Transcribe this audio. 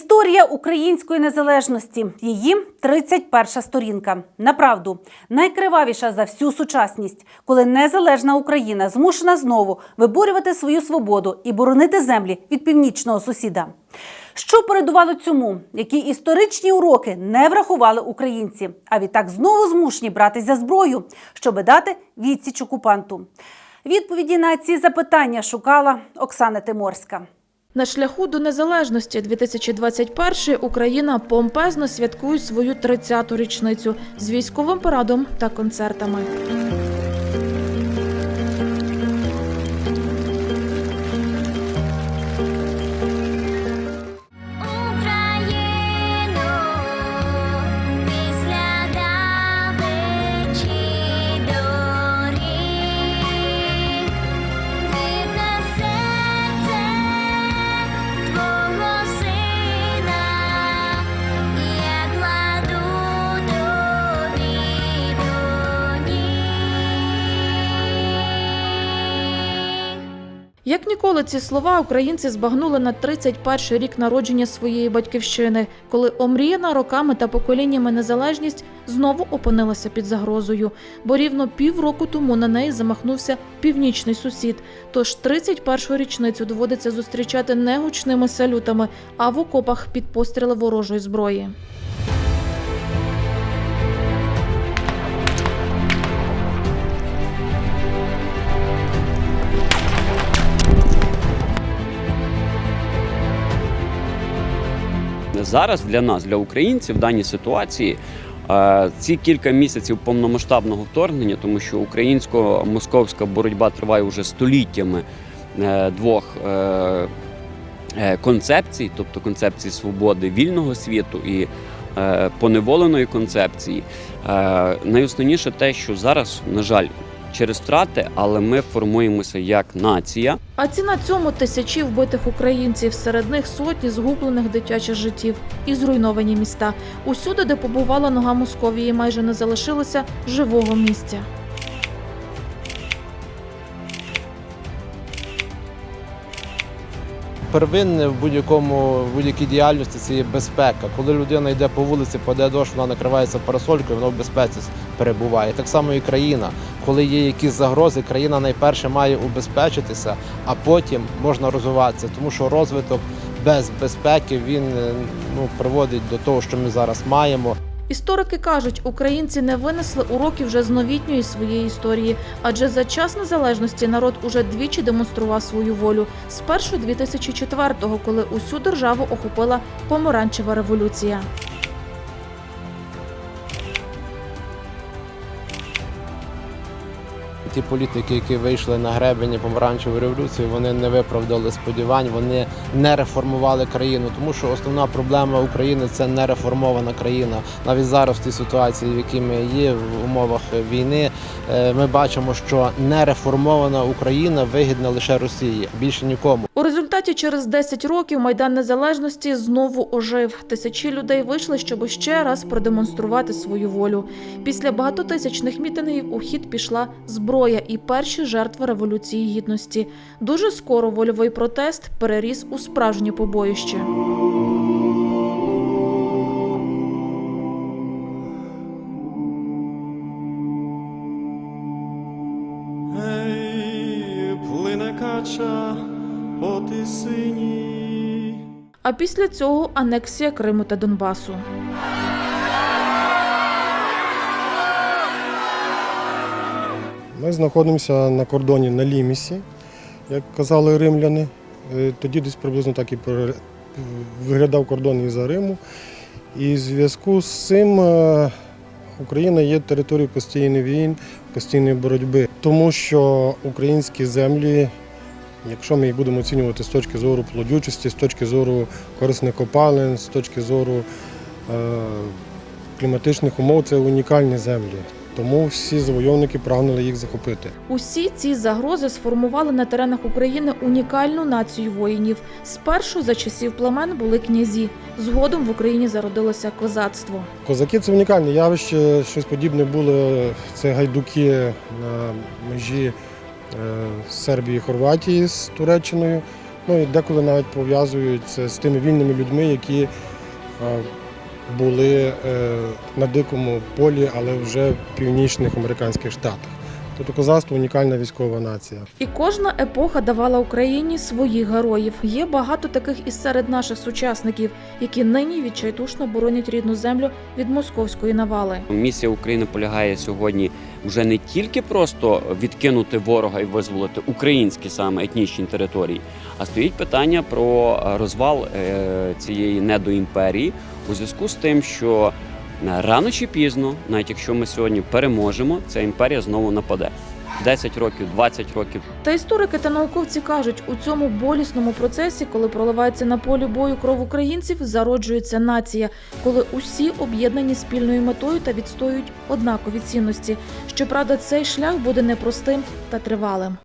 Історія української незалежності. Її 31 сторінка. Направду найкривавіша за всю сучасність, коли незалежна Україна змушена знову виборювати свою свободу і боронити землі від північного сусіда. Що передувало цьому? Які історичні уроки не врахували українці, а відтак знову змушені братись за зброю, щоби дати відсіч окупанту. Відповіді на ці запитання шукала Оксана Тиморська. На шляху до незалежності 2021 Україна помпезно святкує свою 30-ту річницю з військовим парадом та концертами. Як ніколи ці слова українці збагнули на 31-й рік народження своєї батьківщини, коли омріяна роками та поколіннями незалежність знову опинилася під загрозою, бо рівно півроку тому на неї замахнувся північний сусід. Тож 31-ю річницю доводиться зустрічати не гучними салютами, а в окопах під постріли ворожої зброї. Зараз для нас, для українців, в даній ситуації е, ці кілька місяців повномасштабного вторгнення, тому що українсько-московська боротьба триває вже століттями е, двох е, концепцій, тобто концепції свободи вільного світу і поневоленої концепції. Найосновніше те, що зараз, на жаль, через втрати, але ми формуємося як нація. А ціна цьому тисячі вбитих українців, серед них сотні згублених дитячих життів і зруйновані міста. Усюди, де побувала нога Московії, майже не залишилося живого місця. Первинне в будь-якому в будь-якій діяльності це є безпека. Коли людина йде по вулиці, паде дощ, вона накривається парасолькою, вона в безпеці перебуває. Так само і країна. Коли є якісь загрози, країна найперше має убезпечитися, а потім можна розвиватися, тому що розвиток без безпеки він е, ну приводить до того, що ми зараз маємо. Історики кажуть, українці не винесли уроків вже з новітньої своєї історії, адже за час незалежності народ уже двічі демонстрував свою волю. Спершу 2004-го, коли усю державу охопила помаранчева революція. Ті політики, які вийшли на гребені помаранчевої революції, вони не виправдали сподівань, вони не реформували країну, тому що основна проблема України це не реформована країна. Навіть зараз в тій ситуації, в якій ми є в умовах війни, е, ми бачимо, що нереформована Україна вигідна лише Росії, більше нікому. У результаті через 10 років майдан незалежності знову ожив. Тисячі людей вийшли, щоб ще раз продемонструвати свою волю. Після багатотисячних мітингів у хід пішла зброя і перші жертви революції гідності. Дуже скоро вольовий протест переріс у справжнє побоїще. Кача по тисині. А після цього анексія Криму та Донбасу. Ми знаходимося на кордоні на Лімісі, як казали римляни. Е, Тоді десь приблизно так і виглядав кордон із за Риму. І в зв'язку з цим е, Україна є територією постійних війн, постійної боротьби, тому що українські землі, якщо ми їх будемо оцінювати з точки зору плодючості, з точки зору корисних копалин, з точки зору е, кліматичних умов, це унікальні землі. Тому всі завойовники прагнули їх захопити. Усі ці загрози сформували на теренах України унікальну націю воїнів. Спершу за часів племен були князі. Згодом в Україні зародилося козацтво. Козаки це унікальне явище. Щось подібне було. Це гайдуки на межі е, Сербії Хорватії з Туреччиною. Ну і деколи навіть пов'язують це з тими вільними людьми, які е, були е, на дикому полі, але вже в північних американських штатах. Тобто козацтво унікальна військова нація. І кожна епоха давала Україні своїх героїв. Є багато таких і серед наших сучасників, які нині відчайдушно боронять рідну землю від московської навали. Місія України полягає сьогодні вже не тільки просто відкинути ворога і визволити українські саме етнічні території, а стоїть питання про розвал е, цієї недоімперії у зв'язку з тим, що е, рано чи пізно, навіть якщо ми сьогодні переможемо, ця імперія знову нападе. 10 років, 20 років. Та історики та науковці кажуть, у цьому болісному процесі, коли проливається на полі бою кров українців, зароджується нація, коли усі об'єднані спільною метою та відстоюють однакові цінності. Щоправда, цей шлях буде непростим та тривалим.